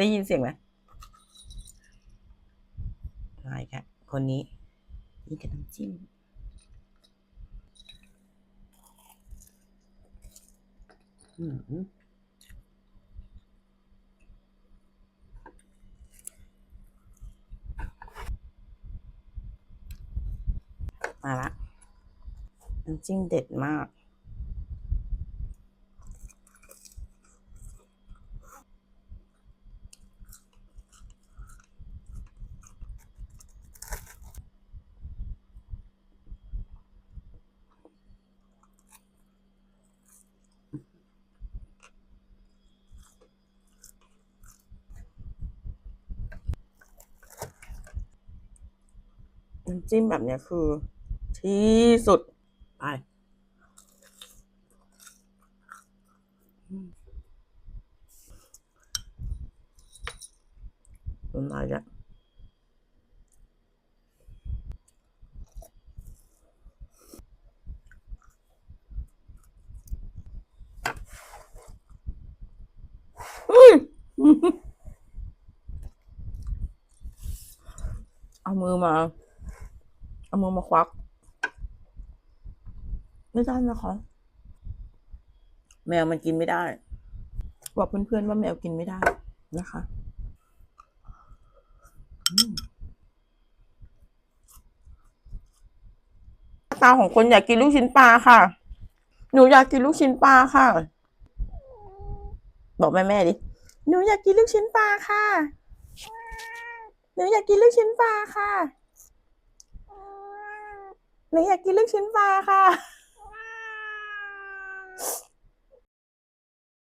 ได้ยินเสียงไหมไม่ค่ะคนนี้นี่กับน้ำจิ้มอืมมาละน้ำจิ้มเด็ดมาก น้ำจิ้มแบบเนี้ยคือ ที่สุดไปมน้ำลายจะอุ้ยเอามือมา เอามือมาควัก ไม่ได้นะคะ แมวมันกินไม่ได้ บอกเพื่อนๆว่าแมวกินไม่ได้นะคะอืมตาของคนอยากกินลูกชิ้นปลาค่ะ หนูอยากกินลูกชิ้นปลาค่ะ บอกแม่แม่ๆดิ หนูอยากกินลูกชิ้นปลาค่ะ หนูอยากกินลูกชิ้นปลาค่ะ หนูอยากกินลูกชิ้นปลาค่ะ